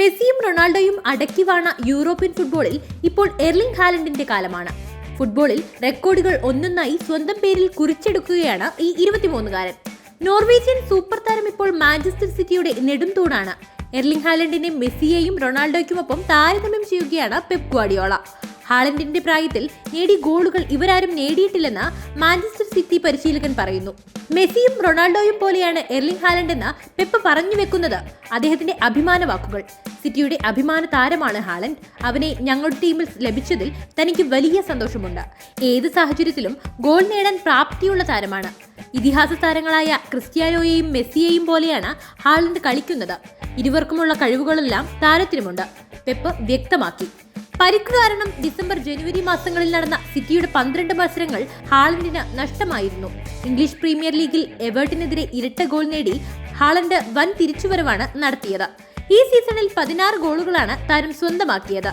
റൊണാൾഡോയും അടക്കി വാണ യൂറോപ്യൻ ഫുട്ബോളിൽ ഇപ്പോൾ എർലിംഗ് ഹാലൻഡിന്റെ കാലമാണ്. ഫുട്ബോളിൽ റെക്കോർഡുകൾ ഒന്നൊന്നായി സ്വന്തം പേരിൽ കുറിച്ചെടുക്കുകയാണ് ഈ ഇരുപത്തിമൂന്നുകാരൻ. നോർവീജിയൻ സൂപ്പർ താരം ഇപ്പോൾ മാഞ്ചസ്റ്റർ സിറ്റിയുടെ നെടും തൂണാണ് എർലിംഗ് ഹാലൻഡിനെ മെസ്സിയെയും റൊണാൾഡോയ്ക്കുമൊപ്പം താരതമ്യം ചെയ്യുകയാണ് പെപ് ഗ്വാഡിയോള ഹാളൻഡിന്റെ പ്രായത്തിൽ നേടിയ ഗോളുകൾ ഇവരാരും നേടിയിട്ടില്ലെന്ന് മാഞ്ചസ്റ്റർ സിറ്റി പരിശീലകൻ പറയുന്നു. മെസ്സിയും റൊണാൾഡോയും പോലെയാണ് എർലിംഗ് ഹാലൻഡ് എന്ന് പെപ്പ് പറഞ്ഞു വെക്കുന്നത് അദ്ദേഹത്തിന്റെ അഭിമാന വാക്കുകൾ. സിറ്റിയുടെ അഭിമാന താരമാണ് ഹാലൻഡ് അവനെ ഞങ്ങളുടെ ടീമിൽ ലഭിച്ചതിൽ തനിക്ക് വലിയ സന്തോഷമുണ്ട്. ഏത് സാഹചര്യത്തിലും ഗോൾ നേടാൻ പ്രാപ്തിയുള്ള താരമാണ്. ഇതിഹാസ താരങ്ങളായ ക്രിസ്ത്യാനോയെയും മെസ്സിയെയും പോലെയാണ് ഹാലൻഡ് കളിക്കുന്നത്. ഇരുവർക്കുമുള്ള കഴിവുകളെല്ലാം താരത്തിനുമുണ്ട്. പെപ്പ് വ്യക്തമാക്കി. പരിക്ക് കാരണം ഡിസംബർ ജനുവരി മാസങ്ങളിൽ നടന്ന സിറ്റിയുടെ പന്ത്രണ്ട് മത്സരങ്ങൾ ഹാളണ്ടിന് നഷ്ടമായിരുന്നു. ഇംഗ്ലീഷ് പ്രീമിയർ ലീഗിൽ എവേർട്ടിനെതിരെ ഇരട്ട ഗോൾ നേടി ഹാളണ്ട് വൻ തിരിച്ചുവരവാണ് നടത്തിയത്. ഈ സീസണിൽ പതിനാറ് ഗോളുകളാണ് താരം സ്വന്തമാക്കിയത്.